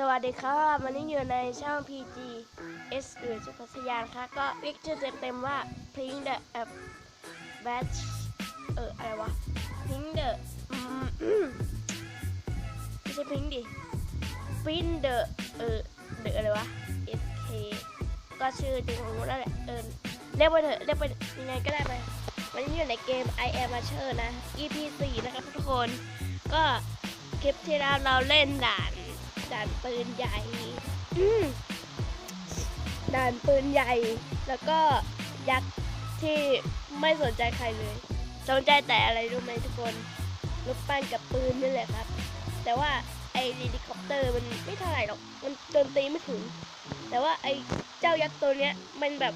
สวัสดีครับวันนี้อยู่ในช่อง PG S อื่นสุพัสยานค่ะก็เรียกชื่อเต็มๆว่า Pink the uh, Batch เอออะไรวะ Pink the อืมไม่ใช่ Pink ดิ Pink the เออ the อะไรวะ SK ก็ชื่อจริงของมันนั่นแหละเออเรียกไปเถอะเรียกไปยังไงก็ได้ไปวันนี้อยู่ในเกม I am a c h e r นะ EP 4 นะครับทุกคน ก็คลิปที่แล้วเราเล่นด่าน ด่านปืนใหญ่ด่านปืนใหญ่ แล้วก็ยักษ์ที่ไม่สนใจใครเลย สนใจแต่อะไรรู้ไหมทุกคนรถปั้นกับปืนนี่แหละครับ แต่ว่าไอ้เฮลิคอปเตอร์มันไม่เท่าไหร่หรอก มันโจมตีไม่ถึง แต่ว่าไอ้เจ้ายักษ์ตัวเนี้ยมันแบบ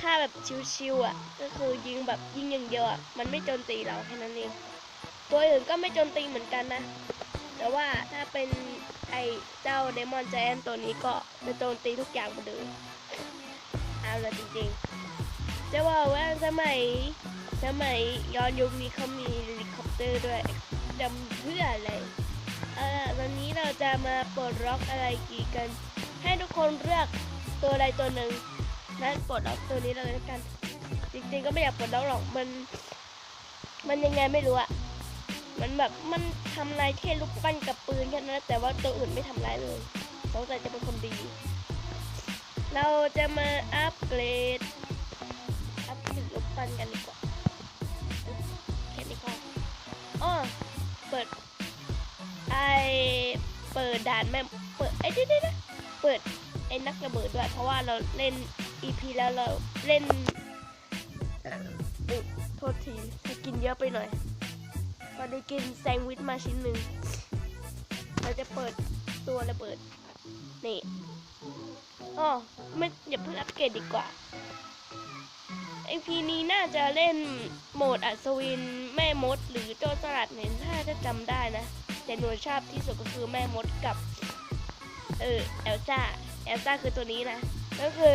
ถ้าแบบชิวๆอะ ก็คือยิงแบบยิงอย่างเดียวอะ มันไม่โจมตีเราแค่นั้นเอง ตัวอื่นก็ไม่โจมตีเหมือนกันนะ แต่ว่าถ้าเป็น ไอเจ้าเดมอน i จแอนตัวนี้ก็จะโจมตีทุกอย่างมดเลยเอาละจริงๆ จะบอกว่าสมัยสมัยย้อนยุคนี้เขามีเฮลิคอปเตอร์ด้วยจำเพื่ออะไรเอาล่ะวันนี้เราจะมาปลดล็อกอะไรกี่กัน ให้ทุกคนเลือกตัวใดตัวหนึ่งนั้นปลดล็อกตัวนี้เลยด้วกัน จริงๆก็ไม่อยากปลดล็อกหรอกมัน มันยังไงไม่รู้อะ มันแบบมันทำลายแค่ลูกปั้นกับปืนแค่นั้นนะแต่ว่าตัวอื่นไม่ทำร้ายเลยสงสัยจะเป็นคนดี เราจะมาอัปเกรด อัปเกรดลูกปั้นกันดีกว่าแค่นี้ก็อ๋อเปิดไอเปิดด่านแม่เปิดไอ้เดี๋ยวๆนะเปิดไอ้นักระเบิดด้วย เพราะว่าเราเล่น EP แล้วเราเล่นโทษทีกินเยอะไปหน่อย ก็ได้กินแซงด์วิชมาชิ้นหนึ่ง เราจะเปิดตัวระเบิด นี่อ๋อไม่อย่าเพิ่งอัปเกรดดีกว่าไอพีนี้น่าจะเล่นโหมดอัศวินแม่มด หรือโจรสลัดเนี่ยถ้าจะจำได้นะ แต่หนูชอบที่สุดก็คือแม่มดกับ เออเอลซ่าเอลซ่าคือตัวนี้นะก็คือ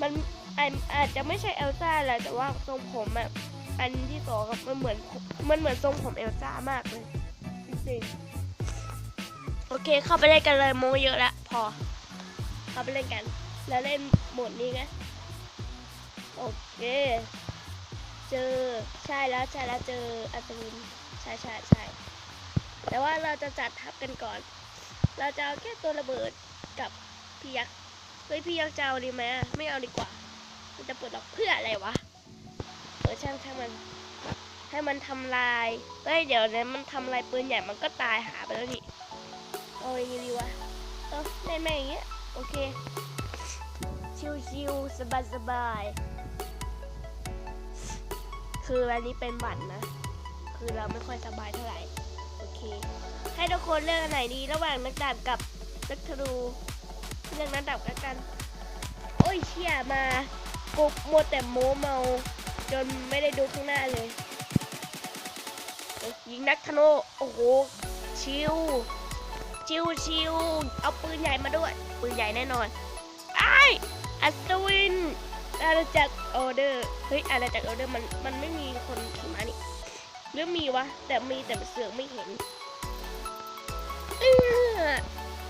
มันอาจอาจจะไม่ใช่เอลซ่าแหละแต่ว่าทรงผมอะ อันที่สองครับมันเหมือนมันเหมือนทรงผมเอลซ่ามากเลยจริงๆโอเคเข้าไปเล่นกันเลยโมเยอะละพอ เข้าไปเล่นกัน แล้วเล่นโหมดนี้ไงโอเค เจอใช่แล้วใช่แล้วเจออัศวินใช่ใช่ใช่แต่ว่าเราจะจัดทับกันก่อน เราจะเอาแค่ตัวระเบิดกับพี่ยักษ์เฮ้ยพี่ยักษ์จะเอาดีไหมไม่เอาดีกว่า มันจะเปิดล็อกเพื่ออะไรวะ ออช่างช่างมัน ให้มันทำลายเฮ้ยเดี๋ยวนี้มันทำลายปืนใหญ่มันก็ตายหาไปแล้วนี่เอายังไงดีวะเออเล่นแม่งอย่างเงี้ยโอเค ชิวๆสบายๆคืออันนี้เป็นบัตรนะ คือเราไม่ค่อยสบายเท่าไหร่โอเค ให้ทุกคนเลือกอันไหนดีระหว่างนักดาบกับนักธนูเลือกนักดาบกันกัน โอ้ยเชี่ยมากุบมัวแต่โมเมา จนไม่ได้ดูข้างหน้าเลยยิงนักธนู โอ้โห ชิว ชิวชิว เอาปืนใหญ่มาด้วย ปืนใหญ่แน่นอนไออัศวิน อาณาจักรออเดอร์ เฮ้ย อาณาจักรออเดอร์มัน มันไม่มีคนขี่ม้านี่หรือมีวะ แต่มีแต่เสือกไม่เห็นเออ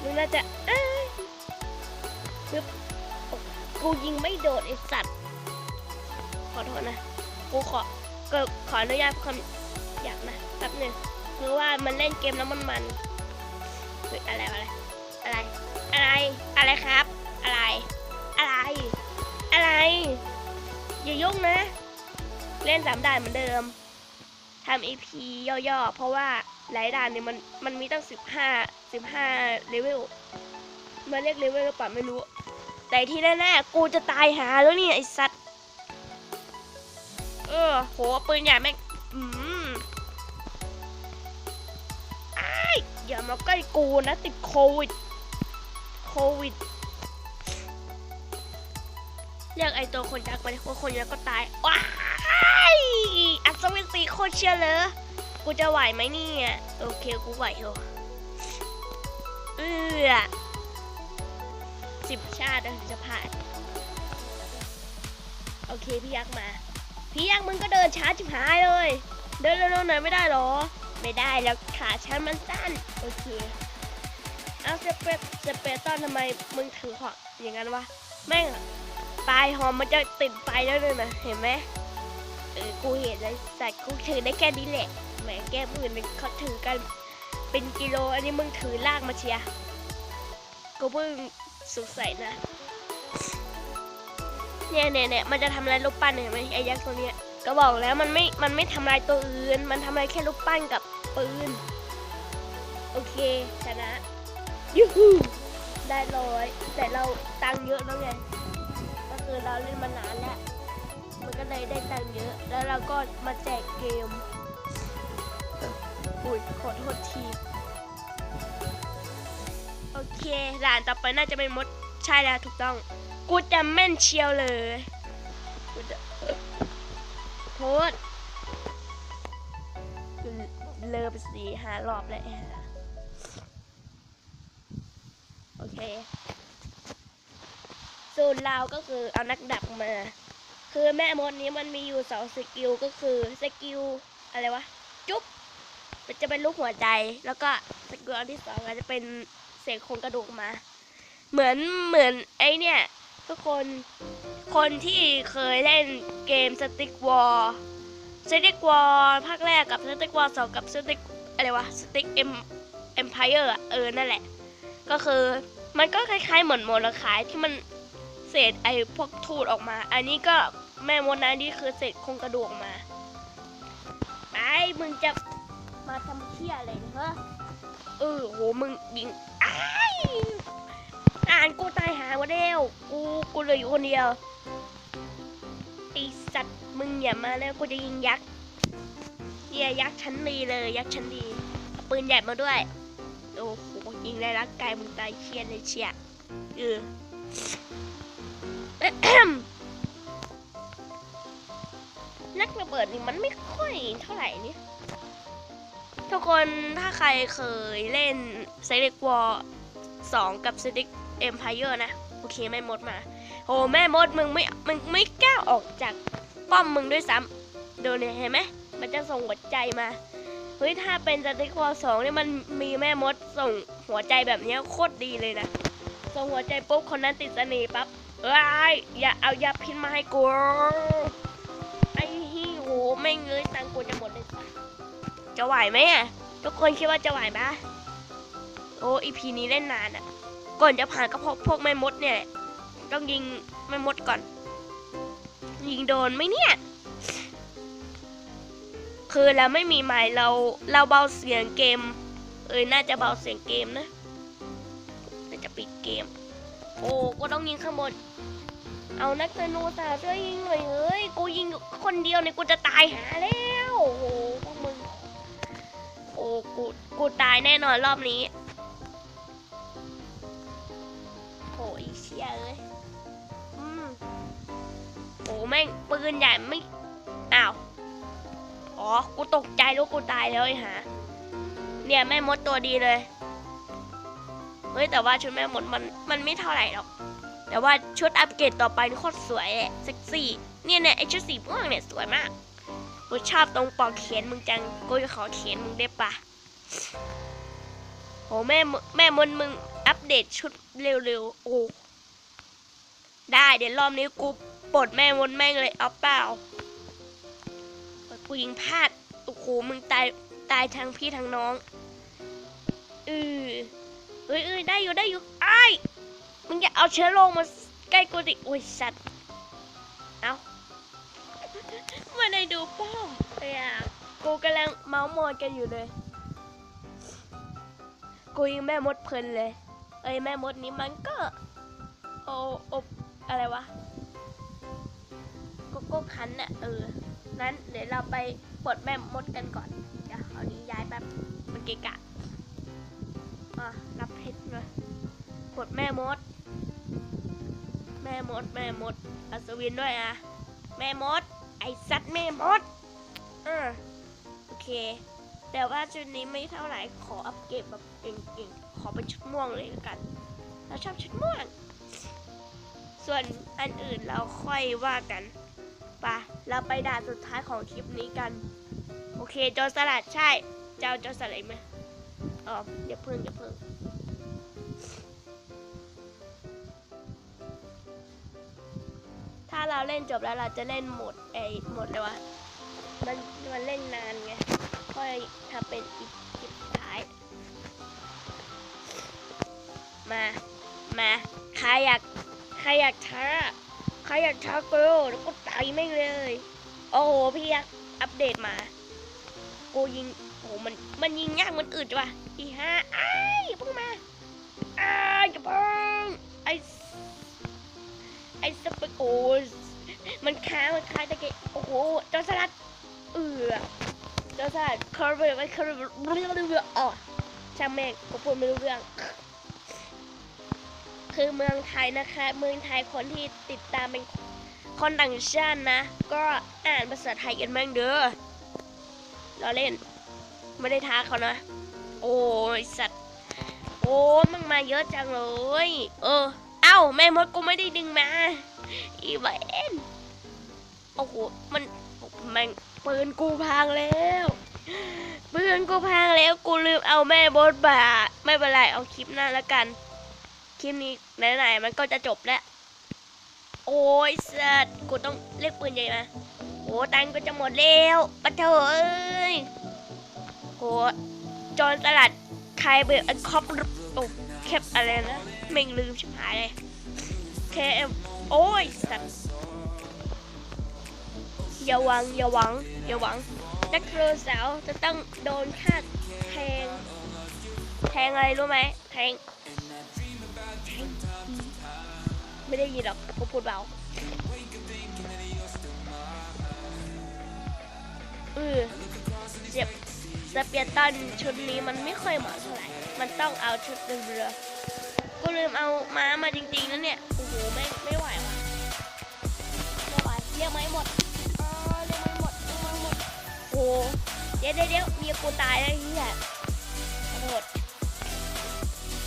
มึงน่าจะเอ้ยปึ๊บกูยิงไม่โดดไอสัตว์ ขอโทษนะ กูขอก็ขออนุญาตคำอยากนะแป๊บหนึ่งคือว่ามันเล่นเกมแล้วมันมันอะไรอะไรอะไร อะไร อะไรครับ อะไร อะไร อะไร อย่ายุ่งนะ เล่นสามด่านเหมือนเดิมทำ EP ย่อๆ เพราะว่าหลายด่านเนี่ยมันมันมีตั้งสิบห้าสิบห้าเลเวลมาเรียกเลเวลหรือเปล่าไม่รู้ แต่ที่แน่ๆ กูจะตายหาแล้วเนี่ยไอสัตว์ ออโหปืนใหญ่แม่งอืมอ้ายอย่ามาใกล้กูนะติดโควิด โควิดเรียกไอตัวคนยักษ์ไปว่าคนยักษ์ก็ตาย ว้ายอัศวินสีโคตรเชียร์เลยกูจะไหวไหมเนี่ยโอเคกูไหวเหรอเออสิบชาติถึงจะผ่าน โอเคพี่ยักษ์มา พี่ยักษ์มึงก็เดินช้าจิบหายเลย เดินเร็วๆหน่อยไม่ได้หรอ ไม่ได้แล้วขาฉันมันสั้น โอเค เอาเซเปเซเปตอนทำไมมึงถือหอกอย่างนั้นวะ แม่งปลายหอมมันจะติดไฟแล้วด้วยนะเห็นไหมเออกูเห็นเลยแต่กูถือได้แค่นี้แหละแหมแก้มอื่นเขาถือกันเป็นกิโล อันนี้มึงถือลากมาเชียกูเพิ่งสงสัยนะ เนี่ยเนี่ยเนี่ยมันจะทำลายรูปปั้นเห็นไหมไอ้ยักษ์ตัวเนี้ยก็บอกแล้วมันไม่ มันไม่ทำลายตัวอื่น มันทำลายแค่รูปปั้นกับปืน โอเค ชนะ ยูฮูได้ร้อย แต่เราตังเยอะแล้วไง ก็คือเราเล่นมานานแล้ว มันก็เลยได้ตังเยอะ แล้วเราก็มาแจกเกม อุ้ยขอโทษที โอเคด่านต่อไปน่าจะเป็นมด ใช่แล้วถูกต้อง กูจะแม่นเชียวเลยกูจะโทษเลอไปสี่หารอบแล้วโอเคส่วนเราก็คือเอานักดักมา คือแม่มดนี้มันมีอยู่สองสกิลก็คือสกิลอะไรวะ จุ๊บมันจะเป็นรูปหัวใจ แล้วก็สกิลอันที่สองอาจจะเป็นเศษโครงกระดูกมา เหมือนเหมือนไอเนี่ย ทุกคนคนที่เคยเล่นเกมสติ๊กวอลสติ๊กวอลภาคแรกกับสติ๊กวอลสองกับสติ๊กอะไรวะสติ๊กเอ็มเอ็มพายเออร์เออนั่นแหละ ก็คือมันก็คล้ายๆเหมือนโมลคายที่มันเศษไอ้พวกทูดออกมา อันนี้ก็แม่มดนะนี่คือเศษโครงกระดูกมาไอมึงจะมาทำเที่ยอะไรเนี่ยฮะเออโหมึงยิงไอ้าย อ่านกูตายหาวะเดียวกูกูเหลยอยู่คนเดียวไอสัตว์มึงอย่ามาแล้วกูจะยิงยักษ์เฮียยักษ์ชั้นดีเลย ยักษ์ชั้นดีเอาปืนใหญ่มาด้วยโอ้โหยิงในร่างกายมึงตายเชียนเลยเชียเออนักระเบิดนี่มันไม่ค่อยเท่าไหร่นี่ทุกคนถ้าใครเคยเล่น s ซ l e c War 2กับ s ซ l e c Empire นะ โอเคแม่มดมาโหแม่มดมึงไม่มึงไม่กล้าออกจากป้อมมึงด้วยซ้ำดูเนี่ยเห็นไหมมันจะส่งหัวใจมาเฮ้ยถ้าเป็นสติ๊กวอลสองเนี่ยมันมีแม่มดส่งหัวใจแบบนี้โคตรดีเลยนะส่งหัวใจปุ๊บคนนั้นติดเสน่ห์ปั๊บเอ้ยอย่าเอายาพิษมาให้กูไอ้ฮี่โหไม่งเงยตังค์กูจะหมดเลยจะไหวไหมอะทุกคนคิดว่าจะไหวปะโอ้อีพีนี้เล่นนานอะ ก่อนจะผ่านก็พวกพวกแม่มดเนี่ยต้องยิงแม่มดก่อน ยิงโดนไหมเนี่ย คือเราไม่มีไม้เราเราเบาเสียงเกม เอ้ยน่าจะเบาเสียงเกมนะน่าจะปิดเกม โอ้ก็ต้องยิงข้างบน เอานักธนูสาช่วยยิงหน่อยเฮ้ยกูยิงคนเดียวเนี่ยกูจะตายหาแล้วโอ้โหพวกมึงโอ้กูกูตายแน่นอนรอบนี้ ม่งปืนใหญ่ไม่อ้าวอ๋อกูตกใจรู้กูตายแล้วไอ้ห่าเนี่ยแม่มดตัวดีเลยเฮ้ยแต่ว่าชุดแม่มดมันมันไม่เท่าไหร่หรอกแต่ว่าชุดอัปเกรดต่อไปนี่โคตรสวยแหละเซ็กซี่เนี่ยเนี่ยไอชุดสีม่วงเนี่ยสวยมากกูชอบตรงปอกเขียนมึงจังกูจะขอเขียนมึงได้ปะโหแม่แม่มดมึงอัปเดตชุดเร็วๆโอ้ได้เดี๋ยวรอบนี้กู ปลดแม่มดแม่งเลยเอาเปล่ากูยิงพลาดโอ้โหมึงตายตายทั้งพี่ทั้งน้องเออเอ้ยเอ้ยได้อยู่ได้อยู่ไอ้มึงอย่าเอาเชื้อโรคมาใกล้กูดิโอ้ยสัตว์เอาม่ได้ดูป้อมเลยอะกูกำลังเมาส์มอยกันอยู่เลย กูยิงแม่มดเพลินเลย เอ้ยแม่มดนี้มันก็ โออบอะไรวะ โกโก้คันน่ะเออ นั้นเดี๋ยวเราไปปลดแม่มดกันก่อน เดี๋ยวเอานี้ย้ายแป๊บมันเกะกะอะรับเพชรมาปลดแม่มด แม่มด แม่มด อัศวินด้วยอะ แม่มด ไอสัตว์แม่มด เออ โอเค แต่ว่าชุดนี้ไม่เท่าไหร่ ขออัปเกรดแบบเก่งๆ ขอเป็นชุดม่วงเลยกัน เราชอบชุดม่วงส่วนอันอื่นเราค่อยว่ากัน ปเราไปด่านสุดท้ายของคลิปนี้กัน โอเคโจอสลัดใช่เจ้าโจอสลัดไหมอ๋ออย่าเพิ่งอย่าเพิ่งถ้าเราเล่นจบแล้วเราจะเล่นหมดไอหมดเลยวะมันมันเล่นนานไงค่อยถ้าเป็นอีกคลิปท้าย มา มา ใครอยาก ใครอยากช้า ใครอยากช้ากูแล้วก็ตายไม่เลย โอ้โหพี่ยักษ์อัปเดตมากูยิงโอ้โหมันมันยิงยากมันอึดว่ะอีห้าอ้ยอย่าเพิ่งมาอ้ายอย่าเพิ่งไอไอสเปโกสมันค้ามันค้าตะเกียโอ้โหเจ้าสลัดเอือเจ้าสลัดคาร์เบอร์ไว้คาร์เบอร์เรียกเรื่อ๋อช่างแม่งกูพูดไม่รู้เรื่อง คือเมืองไทยนะคะ เมืองไทยคนที่ติดตามเป็นคนต่างชาตินะ ก็อ่านภาษาไทยกันบ้างเด้อเราเล่น ไม่ได้ท้าเขานะ โอ้ยสัตว์ โอ้มึงมาเยอะจังเลย เออ เอ้าแม่มดกูไม่ได้ดึงมา อีเวนโอ้โห มันแม่งปืนกูพังแล้วปืนกูพังแล้วกูลืมเอาแม่มดบาไม่เป็นไรเอาคลิปหน้าแล้วกัน ลิปนี้ไหนๆมันก็จะจบแล้ว โอ้ยสัตว์กูต้องเรียกปืนใหญ่มาโอ้ตังก็จะหมดแล้วปะเถอะเอ้ยโหจอนสลัดใครเบอร์อันคอปโอ้แคปอะไรนะเม่งลืมชิบหายเลยแคมโอ้ยสัตว์อย่าหวังอย่าหวังอย่าหวังนักเรือสาวจะต้องโดนฆ่าแทง แทงอะไรรู้ไหมแทง ไม่ได้ยินหรอกผมพูดเบาเออเจ็บสเปียตันชุดนี้มันไม่ค่อยเหมาะเท่าไหร่ มันต้องเอาชุดเรือกูลืมเอาม้ามาจริงๆนะเนี่ย โอ้โห ไม่ไม่ไหวว่ะไม่ไหวเรียกไม่หมดเออเรียกไม่หมดเรียกไม่หมด โอ้โหเดี๋ยวเดี๋ยวมีกูตายแล้วเฮียขอโทษ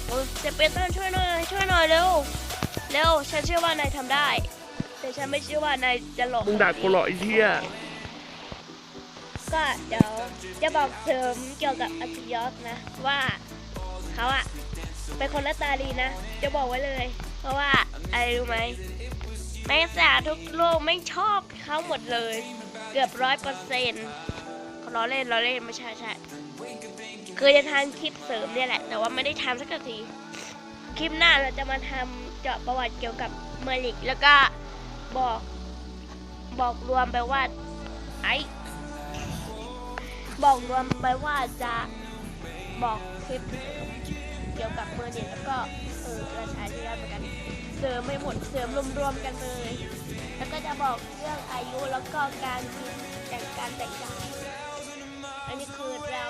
โอ้สเปียตันช่วยหน่อย ช่วยหน่อยเร็ว เร็วฉันเชื่อว่านายทำได้ แต่ฉันไม่เชื่อว่านายจะหลอกมึงด่ากูเหรอไอ้เหี้ยก็เดี๋ยวจะบอกเสริมเกี่ยวกับอัจฉริยะนะ ว่าเขาอะเป็นคนหน้าตาดีนะ จะบอกไว้เลย เพราะว่าอะไรรู้ไหมแม่สาทุกโลกไม่ชอบเขาหมดเลย เกือบร้อยเปอร์เซ็นต์ล้อเล่นล้อเล่นไม่ใช่ใช่คือจะทำคลิปเสริมเนี่ยแหละ แต่ว่าไม่ได้ทำสักที คลิปหน้าเราจะมาทำ เจาะประวัติเกี่ยวกับเมอริก แล้วก็บอกบอกรวมไปว่าไอบอกรวมไปว่าจะบอกคลิปเกี่ยวกับเมอริกแล้วก็เออราชาที่ได้เหมือนกันเสริมไม่หมดเสริมรวมๆกันเลย แล้วก็จะบอกเรื่องอายุแล้วก็การคิดแต่งการแต่งกายอันนี้คือเรา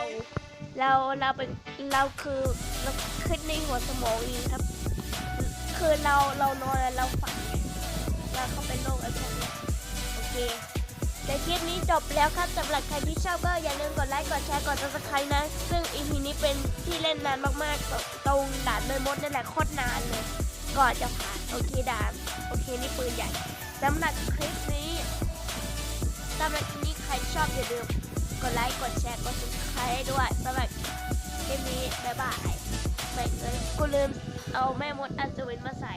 เราเราเป็นเราคือเราคิดในหัวสมองเองครับ คือเราเรานอนแล้วเราฝันไงเราเข้าไปโลกไอ้พวกนี้โอเคแต่คลิปนี้จบแล้วครับสำหรับใครที่ชอบก็อย่าลืมกดไลค์กดแชร์กด subscribe นะ ซึ่ง EP นี้เป็นที่เล่นนานมากๆตรงด่านเมมดนั่นแหละโคตรนานเลยก่อนจะผ่านโอเคด่านโอเคนี่ปืนใหญ่สำหรับคลิปนี้สำหรับคลิปนี้ใครชอบอย่าลืมกดไลค์กดแชร์กด subscribe ให้ด้วยสำหรับคลิปนี้บ๊ายบายไม่เอ้ยกูลืม เอาแม่มดอัศวินมาใส่